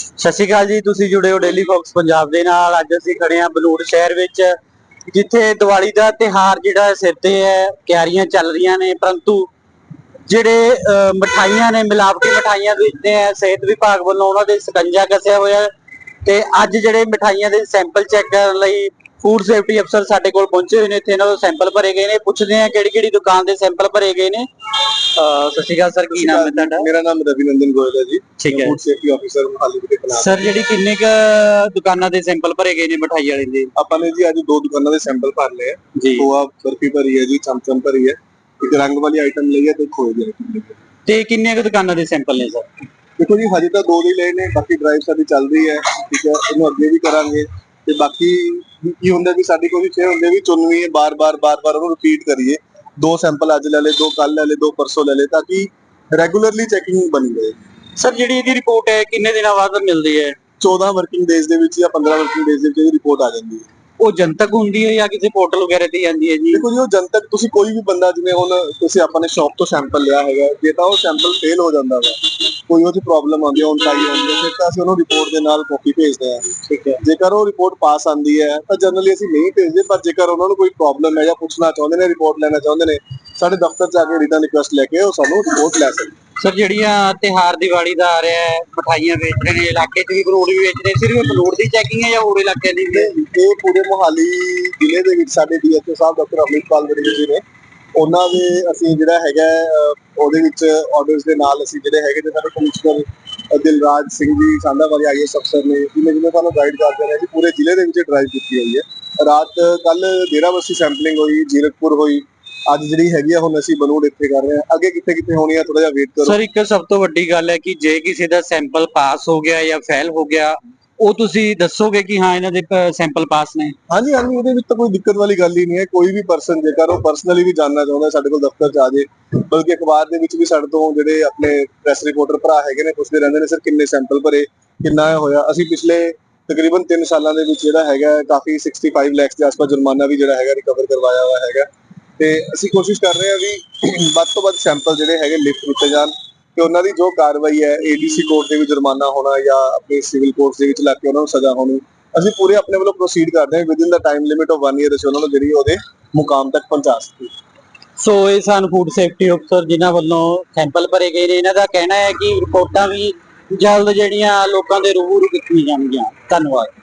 ਸਤਿ ਸ਼੍ਰੀ ਅਕਾਲ ਜੀ ਤੁਸੀਂ ਜੁੜੇ ਹੋ ਡੇਲੀ ਫੋਕਸ ਪੰਜਾਬ ਦੇ ਨਾਲ। ਅੱਜ ਅਸੀਂ ਖੜੇ ਹਾਂ ਬਲੂੜ ਸ਼ਹਿਰ ਵਿੱਚ ਜਿੱਥੇ ਦੀਵਾਲੀ ਦਾ ਤਿਹਾਰ ਜਿਹੜਾ ਸਿਰ ਤੇ ਹੈ ਕਿਆਰੀਆਂ ਚੱਲ ਰਹੀਆਂ ਨੇ। ਪਰੰਤੂ ਜਿਹੜੇ ਅਹ, ਮਠਾਈਆਂ ਨੇ ਮਿਲਾਵਟੀ ਮਠਾਈਆਂ ਵੇਚਦੇ ਆ ਸਿਹਤ ਵਿਭਾਗ ਵੱਲੋਂ ਉਹਨਾਂ ਦੇ ਸਕੰਜਾ ਕੱਸਿਆ ਹੋਇਆ ਤੇ ਅੱਜ ਜਿਹੜੇ ਮਠਾਈਆਂ ਦੇ ਸੈਂਪਲ ਚੈੱਕ ਕਰਨ ਲਈ ਫੂਡ ਸੇਫਟੀ ਅਫਸਰ ਸਾਡੇ ਕੋਲ ਪਹੁੰਚੇ ਹੋਏ ਨੇ ਇੱਥੇ ਇਹਨਾਂ ਤੋਂ ਸੈਂਪਲ ਭਰੇ ਗਏ ਨੇ। ਪੁੱਛਦੇ ਆ ਕਿਹੜੀ ਕਿਹੜੀ ਦੁਕਾਨ ਦੇ ਸੈਂਪਲ ਭਰੇ ਗਏ ਨੇ। ਅਹ, ਸਤਿ ਸ਼੍ਰੀ ਅਕਾਲ ਸਰ ਕੀ ਨਾਮ ਹੈ ਤੁਹਾਡਾ? ਮੇਰਾ ਨਾਮ ਰਵੀ ਨੰਦਨ ਗੋਇਲ ਹੈ ਜੀ। ਠੀਕ ਹੈ। ਫੂਡ ਸੇਫਟੀ ਆਫੀਸਰ ਮਹਾਲੀ ਵਿਖੇ ਤੈਨਾਤ ਸਰ ਜਿਹੜੀ ਕਿੰਨੇ ਕ ਦੁਕਾਨਾਂ ਦੇ ਸੈਂਪਲ ਭਰੇ ਗਏ ਨੇ ਮਠਾਈ ਵਾਲੇ ਦੇ? ਆਪਾਂ ਨੇ ਜੀ ਅੱਜ ਦੋ ਦੁਕਾਨਾਂ ਦੇ ਸੈਂਪਲ ਭਰ ਲਏ ਆ। ਜੀ। ਖੋਆ ਬਰਫੀ ਭਰੀ ਹੈ ਜੀ ਚਮਚਮ ਭਰੀ ਹੈ। ਇੱਕ ਰੰਗ ਵਾਲੀ ਆਈਟਮ ਲਈ ਹੈ ਤੇ ਖੋਏ ਦੀ ਆਈਟਮ ਲਈ ਹੈ। ਤੇ ਕਿੰਨੇ ਕ ਦੁਕਾਨਾਂ ਦੇ ਸੈਂਪਲ ਨੇ ਸਰ? ਦੇਖੋ ਜੀ ਹਜੇ ਤਾਂ ਦੋ ਹੀ ਲਏ ਨੇ ਬਾਕੀ ਡਰਾਈਵ ਸਾਡੀ ਚੱਲ ਰਹੀ ਹੈ ਠੀਕ ਹੈ। ਇਹਨੂੰ ਅੱਗੇ ਵੀ ਕਰਾਂਗੇ। ਤੇ ਬਾਕੀ ਕੀ ਹੁੰਦਾ ਵੀ ਸਾਡੀ ਕੋਸ਼ਿਸ਼ ਇਹ ਹੁੰਦੀ ਵੀ ਚੁਣਵੀਂ ਬਾਰ-ਬਾਰ ਬਾਰ-ਬਾਰ ਉਹਨੂੰ ਰਿਪੀਟ ਕਰੀਏ। ਦੋ ਸੈਂਪਲ ਅੱਜ ਲੈ ਲਏ ਦੋ ਕੱਲ ਲੈ ਲਏ ਦੋ ਪਰਸੋਂ ਲੈ ਲਏ ਤਾਂ ਕਿ ਰੈਗੂਲਰਲੀ ਚੈਕਿੰਗ ਬਣੀ ਰਹੇ। ਸਰ ਜਿਹੜੀ ਇਹਦੀ ਰਿਪੋਰਟ ਹੈ ਕਿੰਨੇ ਦਿਨਾਂ ਬਾਅਦ ਮਿਲਦੀ ਹੈ? 14 ਵਰਕਿੰਗ ਡੇਜ਼ ਦੇ ਵਿੱਚ ਜਾਂ 15 ਵਰਕਿੰਗ ਡੇਜ਼ ਦੇ ਵਿੱਚ ਇਹਦੀ ਰਿਪੋਰਟ ਆ ਜਾਂਦੀ ਹੈ। ਉਹ ਜਨਤਕ ਹੁੰਦੀ ਹੈ ਜਾਂ ਕਿਸੇ ਪੋਰਟਲ ਵਗੈਰਾ ਤੇ ਜਾਂਦੀ ਹੈ ਜੀ? ਦੇਖੋ ਜੀ ਉਹ ਜਦ ਤੱਕ ਤੁਸੀਂ ਕੋਈ ਵੀ ਬੰਦਾ ਜਿਵੇਂ ਹੁਣ ਤੁਸੀਂ ਆਪਾਂ ਨੇ ਸ਼ਾਪ ਤੋਂ ਸੈਂਪਲ ਲਿਆ ਹੈਗਾ ਜੇ ਤਾਂ ਉਹ ਸੈਂਪਲ ਫੇਲ ਹੋ ਜਾਂਦਾ ਵਾ ਕੋਈ ਉਹਦੀ ਪ੍ਰੋਬਲਮ ਆਉਂਦੀ ਹੈ on time ਆਉਂਦੀ ਤਾਂ ਅਸੀਂ ਉਹਨੂੰ ਰਿਪੋਰਟ ਦੇ ਨਾਲ ਕਾਪੀ ਭੇਜਦੇ ਹਾਂ। ਠੀਕ ਹੈ। ਜੇਕਰ ਉਹ ਰਿਪੋਰਟ ਪਾਸ ਆਂਦੀ ਹੈ ਤਾਂ ਜਨਰਲੀ ਅਸੀਂ ਨਹੀਂ ਭੇਜਦੇ ਪਰ ਜੇਕਰ ਉਹਨਾਂ ਨੂੰ ਕੋਈ ਪ੍ਰੋਬਲਮ ਹੈ ਜਾਂ ਪੁੱਛਣਾ ਚਾਹੁੰਦੇ ਨੇ ਰਿਪੋਰਟ ਲੈਣਾ ਚਾਹੁੰਦੇ ਨੇ ਸਾਡੇ ਦਫ਼ਤਰ ਆ ਕੇ ਰਿਟਰਨ ਰਿਕੁਐਸਟ ਲੈ ਕੇ ਉਹ ਸਾਨੂੰ ਰਿਪੋਰਟ ਲੈ ਸਕਦੇ ਸਰ ਜਿਹੜੀਆਂ ਤਿਹਾਰ ਦੀਵਾਲੀ ਦਾ ਆ ਰਿਹਾ ਹੈ ਮਠਾਈਆਂ ਵੇਚ ਰਹੇ ਨੇ ਇਲਾਕੇ 'ਚ ਵੀ ਫਰੂਟ ਵੀ ਵੇਚ ਰਹੇ ਸਿਰਫ ਫਰੂਟ ਦੀ ਚੈਕਿੰਗ ਹੈ ਜਾਂ ਹੋਰ ਇਲਾਕਿਆਂ ਦੀ ਵੀ ਇਹ ਪੂਰੇ ਮੁਹਾਲੀ ਜ਼ਿਲ੍ਹੇ ਦੇ ਵਿੱਚ ਸਾਡੇ ਡੀਐਚਓ ਸਾਹਿਬ ਡਾਕਟਰ ਅਮਿਤਪਾਲ ਵੜਿੰਗ ਜੀ ਨੇ। ਉਹਨਾਂ ਦੇ ਅਸੀਂ ਜਿਹੜਾ ਹੈਗਾ ਉਹਦੇ ਵਿੱਚ ਆਰਡਰਸ ਦੇ ਨਾਲ ਅਸੀਂ ਜਿਹੜੇ ਹੈਗੇ ਤੇ ਸਾਡੇ ਕਮਿਸ਼ਨਰ ਦਿਲਰਾਜ ਸਿੰਘ ਜੀ ਸਾਂਝਾਵਾਲੀ ਆਈਐਸ ਅਫਸਰ ਨੇ ਜਿਵੇਂ ਜਿਵੇਂ ਸਾਨੂੰ ਗਾਈਡ ਕਰਦੇ ਨੇ ਜੀ ਪੂਰੇ ਜ਼ਿਲ੍ਹੇ ਦੇ ਵਿੱਚ ਡਰਾਈਵ ਕੀਤੀ ਹੋਈ ਹੈ। ਰਾਤ ਕੱਲ ਡੇਰਾਬੱਸੀ ਸੈਂਪਲਿੰਗ ਹੋਈ, ਜੀਰਕਪੁਰ ਹੋਈ। ਅੱਜ ਜਿਹੜੀ ਹੈਗੀ ਆ, ਹੁਣ ਅਸੀਂ ਬਨੂੜ ਇੱਥੇ ਕਰ ਰਹੇ ਹਾਂ। ਅੱਗੇ ਕਿੱਥੇ ਕਿੱਥੇ ਹੋਣੀ ਆ ਥੋੜਾ ਜਿਹਾ ਵੇਟ ਕਰੋ। ਸਰ ਇੱਕ ਸਭ ਤੋਂ ਵੱਡੀ ਗੱਲ ਹੈ ਕਿ ਜੇ ਕਿਸੇ ਦਾ ਸੈਂਪਲ ਪਾਸ ਹੋ ਗਿਆ ਜਾਂ ਫੇਲ ਹੋ ਗਿਆ ਉਹ ਤੁਸੀਂ ਦੱਸੋਗੇ ਕਿ ਹਾਂ, ਇਹਨਾਂ ਦੇ ਸੈਂਪਲ ਪਾਸ ਨੇ? ਹਾਂਜੀ ਹਾਂਜੀ ਇਹਦੇ ਵਿੱਚ ਤਾਂ ਕੋਈ ਦਿੱਕਤ ਵਾਲੀ ਗੱਲ ਹੀ ਨਹੀਂ ਹੈ। ਕੋਈ ਵੀ ਪਰਸਨ ਜੇਕਰ ਉਹ ਪਰਸਨਲੀ ਵੀ ਜਾਨਣਾ ਚਾਹੁੰਦਾ ਸਾਡੇ ਕੋਲ ਦਫ਼ਤਰ 'ਚ ਆ ਜੇ। ਬਲਕਿ ਅਖਬਾਰ ਦੇ ਵਿੱਚ ਵੀ ਸਾਡੇ ਤੋਂ ਜਿਹੜੇ ਆਪਣੇ ਪ੍ਰੈਸ ਰਿਪੋਰਟਰ ਭਰਾ ਹੈਗੇ ਨੇ, ਪੁੱਛਦੇ ਰਹਿੰਦੇ ਨੇ, ਸਰ, ਕਿੰਨੇ ਸੈਂਪਲ ਭਰੇ? ਕਿੰਨਾ ਹੋਇਆ? ਅਸੀਂ ਪਿਛਲੇ ਤਕਰੀਬਨ 3 ਸਾਲਾਂ ਦੇ ਵਿੱਚ ਜਿਹੜਾ ਹੈਗਾ ਕਾਫੀ 65 ਲੱਖ ਦੇ ਆਸ-ਪਾਸ ਜੁਰਮਾਨਾ ਵੀ ਜਿਹੜਾ ਹੈਗਾ ਰਿਕਵਰ ਕਰਵਾਇਆ ਹੋਇਆ ਹੈਗਾ। ਤੇ ਅਸੀਂ ਕੋਸ਼ਿਸ਼ ਕਰ ਰਹੇ ਹਾਂ ਵੀ ਵੱਧ ਤੋਂ ਵੱਧ ਸੈਂਪਲ ਜਿਹੜੇ ਹੈਗੇ ਲਿਫਟ ਕੀਤੇ ਜਾਣ। ਕਿ ਉਹਨਾਂ ਦੀ ਜੋ ਕਾਰਵਾਈ ਹੈ ਏਡੀਸੀ ਕੋਰਟ ਦੇ ਵਿੱਚ ਜੁਰਮਾਨਾ ਹੋਣਾ ਜਾਂ ਆਪਣੇ ਸਿਵਲ ਕੋਰਟ ਦੇ ਵਿੱਚ ਲੱਗ ਕੇ ਉਹਨਾਂ ਨੂੰ ਸਜ਼ਾ ਹੋਣੀ, ਅਸੀਂ ਪੂਰੇ ਆਪਣੇ ਵੱਲੋਂ ਪ੍ਰੋਸੀਡ ਕਰਦੇ ਹਾਂ। ਵਿਦਿਨ ਦਾ ਟਾਈਮ ਲਿਮਿਟ ਆਫ 1 ਇਅਰ ਅਸੀਂ ਉਹਨਾਂ ਨੂੰ ਜਿਹੜੀ ਉਹਦੇ ਮੁਕਾਮ ਤੱਕ ਪਹੁੰਚਾ ਸਕੀਏ। ਸੋ ਇਹ ਸਨ ਫੂਡ ਸੇਫਟੀ ਅਫਸਰ ਜਿਨ੍ਹਾਂ ਵੱਲੋਂ ਸੈਂਪਲ ਭਰੇ ਗਏ ਨੇ। ਇਹਨਾਂ ਦਾ ਕਹਿਣਾ ਹੈ ਕਿ ਰਿਪੋਰਟਾਂ ਵੀ ਜਲਦ ਜਿਹੜੀਆਂ ਲੋਕਾਂ ਦੇ ਰੂਬਰੂ ਕੀਤੀਆਂ ਜਾਣਗੀਆਂ। ਧੰਨਵਾਦ।